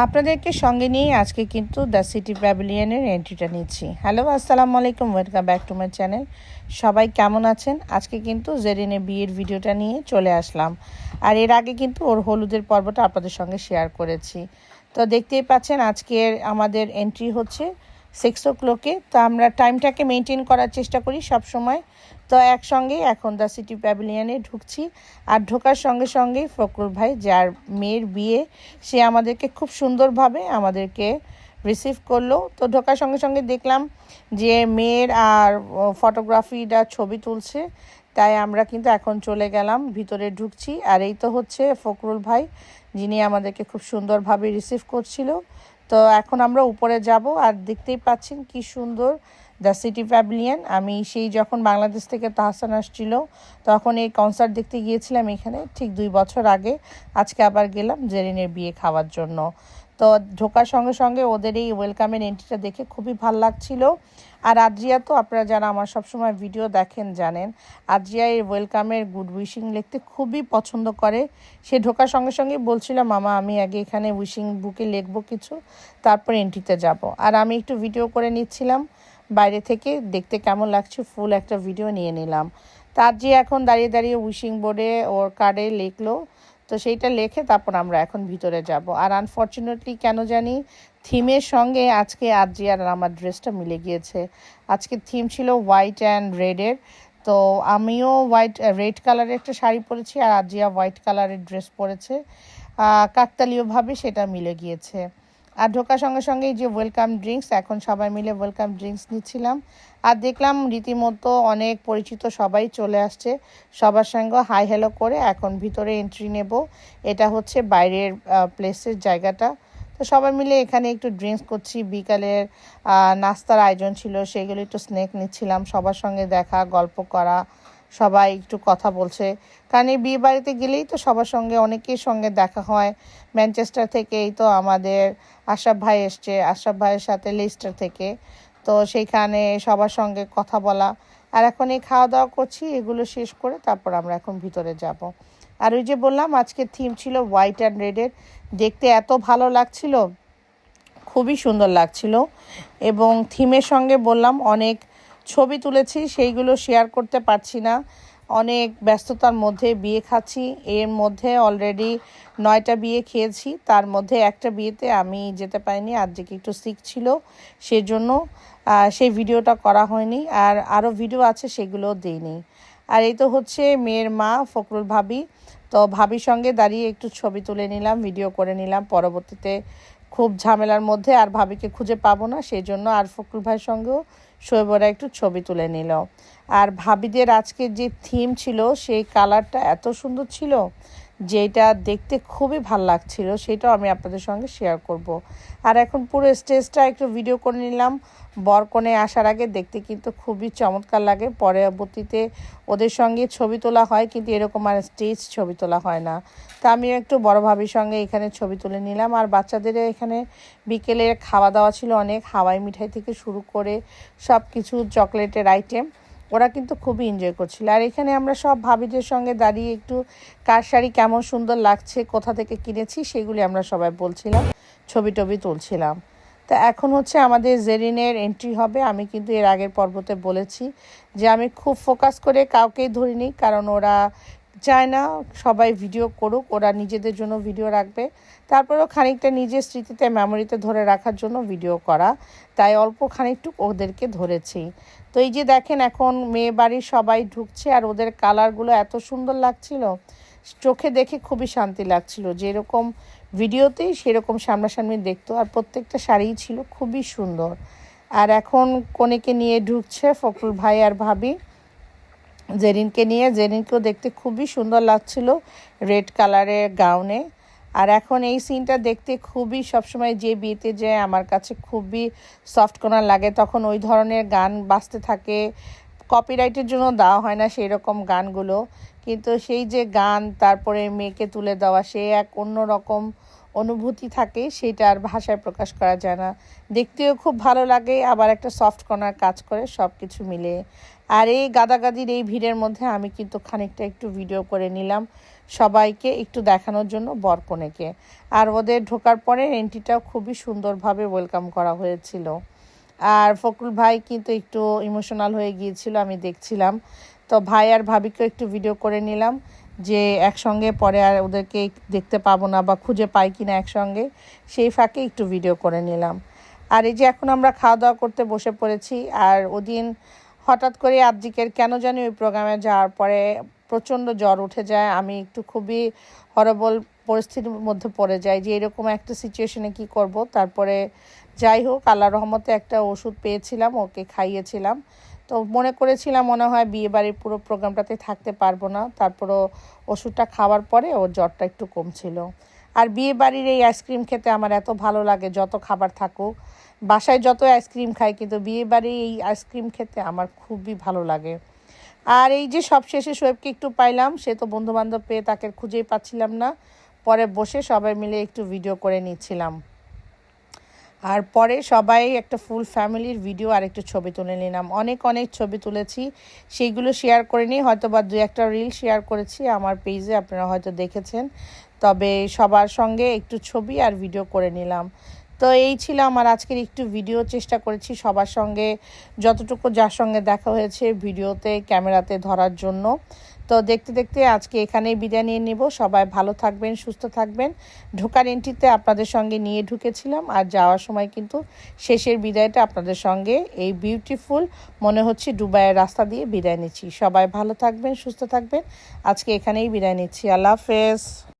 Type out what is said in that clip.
আপনাদেরকে সঙ্গে নিয়ে আজকে কিন্তু দ্য সিটি প্যাভিলিয়নের এন্ট্রিটা নিচ্ছি। হ্যালো আসসালামু আলাইকুম welcome back to my channel সবাই কেমন আছেন? আজকে কিন্তু জেরিনের বিয়ের ভিডিওটা নিয়ে চলে আসলাম। আর এর আগে কিন্তু ওর হলুদের পর্বটা আপনাদের সঙ্গে শেয়ার করেছি। তো দেখতেই পাচ্ছেন, আজকের আমাদের এন্ট্রি হচ্ছে সিক্স ও ক্লকে তো আমরা টাইমটাকে মেনটেন করার চেষ্টা করি সব সময় তো একসঙ্গে এখন দ্য সিটি প্যাভিলিয়নে ঢুকছি। আর ঢোকার সঙ্গে সঙ্গেই ফকরুল ভাই, যার মেয়ের বিয়ে, সে আমাদেরকে খুব সুন্দরভাবে আমাদেরকে রিসিভ করল। তো ঢোকার সঙ্গে সঙ্গে দেখলাম যে মেয়ের আর ফটোগ্রাফিটা ছবি তুলছে। তাই আমরা কিন্তু এখন চলে গেলাম, ভিতরে ঢুকছি। আর এই তো হচ্ছে ফকরুল ভাই, যিনি আমাদেরকে খুব সুন্দরভাবে রিসিভ করছিল। তো এখন আমরা উপরে যাব আর দেখতেই পাচ্ছেন কি সুন্দর দ্য সিটি প্যাভিলিয়ন। আমি সেই যখন বাংলাদেশ থেকে তাহসান আসছিল, তখন এই কনসার্ট দেখতে গিয়েছিলাম এখানে, ঠিক দুই বছর আগে। আজকে আবার গেলাম জেরিনের বিয়ে খাওয়ার জন্য। তো ঢোকার সঙ্গে সঙ্গে ওদের এই ওয়েলকামের এন্ট্রিটা দেখে খুবই ভালো লাগছিল। আর আদ্রিয়া তো আপনারা যারা আমার সবসময় ভিডিও দেখেন জানেন, আদ্রিয়া এই ওয়েলকামের গুড উইশিং লিখতে খুবই পছন্দ করে। সে ঢোকার সঙ্গে সঙ্গে বলছিল, মামা, আমি আগে এখানে উইশিং বুকে লিখব কিছু, তারপর এন্ট্রিতে যাব। আর আমি একটু ভিডিও করে নিচ্ছিলাম, বাইরে থেকে দেখতে কেমন লাগছে ফুল একটা ভিডিও নিয়ে নিলাম। তার যে এখন দাঁড়িয়ে দাঁড়িয়ে উইশিং বোর্ডে ওর কার্ডে লিখলো। তো সেইটা লেখে তারপর আমরা এখন ভিতরে যাব। আর আনফর্চুনেটলি কেন জানি থিমের সঙ্গে আজকে আজি আর আমার ড্রেসটা মিলে গিয়েছে। আজকে থিম ছিল হোয়াইট অ্যান্ড রেডের তো আমিও হোয়াইট রেড কালারের একটা শাড়ি পরেছি আর আজিয়া হোয়াইট কালারের ড্রেস পরেছে। কাকতালীয়ভাবে সেটা মিলে গিয়েছে। আর ঢোকার সঙ্গে সঙ্গে যে ওয়েলকাম ড্রিঙ্কস এখন সবাই মিলে ওয়েলকাম ড্রিঙ্কস নিচ্ছিলাম। আর দেখলাম রীতিমতো অনেক পরিচিত সবাই চলে আসছে। সবার সঙ্গে হাই হ্যালো করে এখন ভিতরে এন্ট্রি নেব। এটা হচ্ছে বাইরের প্লেসের জায়গাটা। তো সবাই মিলে এখানে একটু ড্রিঙ্কস করছি। বিকালের নাস্তার আয়োজন ছিল, সেগুলো একটু স্ন্যাক নিচ্ছিলাম। সবার সঙ্গে দেখা, গল্প করা সবাই একটু কথা বলছে। কারণ এই বিয়ে বাড়িতে গেলেই তো সবার সঙ্গে, অনেকের সঙ্গে দেখা হয়। ম্যানচেস্টার থেকেই তো আমাদের আশরাফ ভাই এসছে, আশরাফ ভাইয়ের সাথে লিস্টার থেকে। তো সেইখানে সবার সঙ্গে কথা বলা। আর এখন এই খাওয়া দাওয়া করছি, এগুলো শেষ করে তারপর আমরা এখন ভিতরে যাব। আর ওই যে বললাম, আজকে থিম ছিল হোয়াইট অ্যান্ড রেডের দেখতে এত ভালো লাগছিল, খুবই সুন্দর লাগছিল। এবং থিমের সঙ্গে বললাম, অনেক ছবি তুলেছি, সেইগুলো শেয়ার করতে পারছি না। অনেক ব্যস্ততার মধ্যে বিয়ে খাচ্ছি। এর মধ্যে অলরেডি নয়টা বিয়ে খেয়েছি। তার মধ্যে একটা বিয়েতে আমি যেতে পারিনি আর যে একটু সিক ছিল, সেজন্য সেই ভিডিওটা করা হয়নি। আর আরও ভিডিও আছে, সেগুলো দিইনি। আর এই তো হচ্ছে মেয়ের মা, ফখরুল ভাবি। তো ভাবির সঙ্গে দাঁড়িয়ে একটু ছবি তুলে নিলাম ভিডিও করে নিলাম। পরবর্তীতে খুব ঝামেলার মধ্যে আর ভাবিকে খুঁজে পাবো না সেই জন্য আর ফখরুল ভাইয়ের সঙ্গেও শৈবরা একটু ছবি তুলে নিল আর ভাবিদের আজকে যে থিম ছিল, সেই কালারটা এত সুন্দর ছিল যেটা দেখতে খুবই ভালো লাগছিল, সেটাও আমি আপনাদের সঙ্গে শেয়ার করব। আর এখন পুরো স্টেজটা একটু ভিডিও করে নিলাম বরকনে আসার আগে দেখতে কিন্তু খুবই চমৎকার লাগে। পরবর্তীতে ওদের সঙ্গে ছবি তোলা হয়, কিন্তু এরকম আর স্টেজ ছবি তোলা হয় না। তা আমিও একটু বড় ভাবির সঙ্গে এখানে ছবি তুলে নিলাম। আর বাচ্চাদের এখানে বিকেলে খাওয়া দাওয়া ছিল অনেক, হাওয়াই মিঠাই থেকে শুরু করে সব কিছু চকলেটের আইটেম। ওরা কিন্তু খুবই এনজয় করছিল। আর এখানে আমরা সব ভাবিদের সঙ্গে দাঁড়িয়ে একটু, কার শাড়ি কেমন সুন্দর লাগছে, কোথা থেকে কিনেছি, সেগুলি আমরা সবাই বলছিলাম ছবি টবি তুলছিলাম। তা এখন হচ্ছে আমাদের জেরিনের এন্ট্রি হবে। আমি কিন্তু এর আগের পর্বতে বলেছি যে আমি খুব ফোকাস করে কাউকেই ধরিনি, কারণ ওরা চায় না সবাই ভিডিও করুক, ওরা নিজেদের জন্য ভিডিও রাখবে। তারপরেও খানিকটা নিজের স্মৃতিতে মেমোরিতে ধরে রাখার জন্য ভিডিও করা। তাই অল্প খানিকটুক ওদেরকে ধরেছি। তো এই যে দেখেন, এখন মেয়ে বাড়ির সবাই ঢুকছে আর ওদের কালারগুলো এত সুন্দর লাগছিল। চোখে দেখে খুবই শান্তি লাগছিল। যেরকম ভিডিওতেই সেরকম সামনাসামনি দেখতো আর প্রত্যেকটা শাড়িই ছিল খুবই সুন্দর। আর এখন কনেকে নিয়ে ঢুকছে ফকরুল ভাই আর ভাবি। জেরিনকে নিয়ে, জেরিনকেও দেখতে খুবই সুন্দর লাগছিল রেড কালারের গাউনে। আর এখন এই সিনটা দেখতে খুবই সবসময় যে বিয়েতে যায়, আমার কাছে খুবই সফট কোনার লাগে, তখন ওই ধরনের গান বাজতে থাকে। কপিরাইটের জন্য দেওয়া হয় না সেই রকম গানগুলো। কিন্তু সেই যে গান তারপরে মেয়েকে তুলে দেওয়া, সে এক অন্য রকম অনুভূতি থাকে, সেটা আর ভাষায় প্রকাশ করা যায় না। দেখতেও খুব ভালো লাগে, আবার একটা সফট কর্নার কাজ করে সব কিছু মিলে। আর এই গাদাগাদির এই ভিড়ের মধ্যে আমি কিন্তু খানিকটা একটু ভিডিও করে নিলাম সবাইকে একটু দেখানোর জন্য বরকনেকে। আর ওদের ঢোকার পরে এন্ট্রিটাও খুবই সুন্দরভাবে ওয়েলকাম করা হয়েছিল। আর ফকরুল ভাই কিন্তু একটু ইমোশনাল হয়ে গিয়েছিল, আমি দেখছিলাম। তো ভাই আর ভাবিকেও একটু ভিডিও করে নিলাম যে একসঙ্গে পরে আর ওদেরকে দেখতে পাবো না বা খুঁজে পাই কি না একসঙ্গে, সেই ফাঁকে একটু ভিডিও করে নিলাম। আর এই যে এখন আমরা খাওয়া দাওয়া করতে বসে পড়েছি, আর ওদিন হঠাৎ করে আদ্রিকের কেন জানি ওই প্রোগ্রামে যাওয়ার পরে প্রচণ্ড জ্বর উঠে যায়, আমি একটু খুবই হরবল পরিস্থিতির মধ্যে পড়ে যাই যে এরকম একটা সিচুয়েশনে কি করব। তারপরে যাই হোক আল্লাহ রহমতে একটা ওষুধ পেয়েছিলাম, ওকে খাইয়েছিলাম। তো মনে করেছিলাম মনে হয় বিয়ে বাড়ির পুরো প্রোগ্রামটাতে থাকতে পারব না। তারপরও ওষুধটা খাওয়ার পরে ওর জ্বরটা একটু কমছিল। আর বিয়ে বাড়ির এই আইসক্রিম খেতে আমার এত ভালো লাগে, যত খাবার থাকুক। বাসায় যত আইসক্রিম খাই, কিন্তু বিয়ে বাড়ির এই আইসক্রিম খেতে আমার খুবই ভালো লাগে। আর এই যে সব শেষে শোয়েবকে একটু পাইলাম, সে তো বন্ধু বান্ধব পেয়ে তাকে খুঁজেই পাচ্ছিলাম না। পরে বসে সবাই মিলে একটু ভিডিও করে নিচ্ছিলাম। আর পরে সবাই একটা ফুল ফ্যামিলির ভিডিও আর একটু ছবি তুলে নিলাম। অনেক অনেক ছবি তুলেছি। সেইগুলো শেয়ার করে নিই হয়তো বা দু একটা রিল শেয়ার করেছি আমার পেজে আপনারা হয়তো দেখেছেন। তবে সবার সঙ্গে একটু ছবি আর ভিডিও করে নিলাম। তো এই ছিল আমার আজকের একটু ভিডিও চেষ্টা করেছি সবার সঙ্গে, যতটুকু যার সঙ্গে দেখা হয়েছে ভিডিওতে ক্যামেরাতে ধরার জন্য। তো দেখতে দেখতে আজকে এখানেই বিদায় নিয়ে নেব। সবাই ভালো থাকবেন, সুস্থ থাকবেন। ঢোকার এন্ট্রিতে আপনাদের সঙ্গে নিয়ে ঢুকেছিলাম আর যাওয়ার সময় কিন্তু শেষের বিদায়টা আপনাদের সঙ্গে এই বিউটিফুল মনে হচ্ছে ডুবাইয়ের রাস্তা দিয়ে বিদায় নিচ্ছি। সবাই ভালো থাকবেন, সুস্থ থাকবেন। আজকে এখানেই বিদায় নিচ্ছি। আল্লাহ হাফেজ।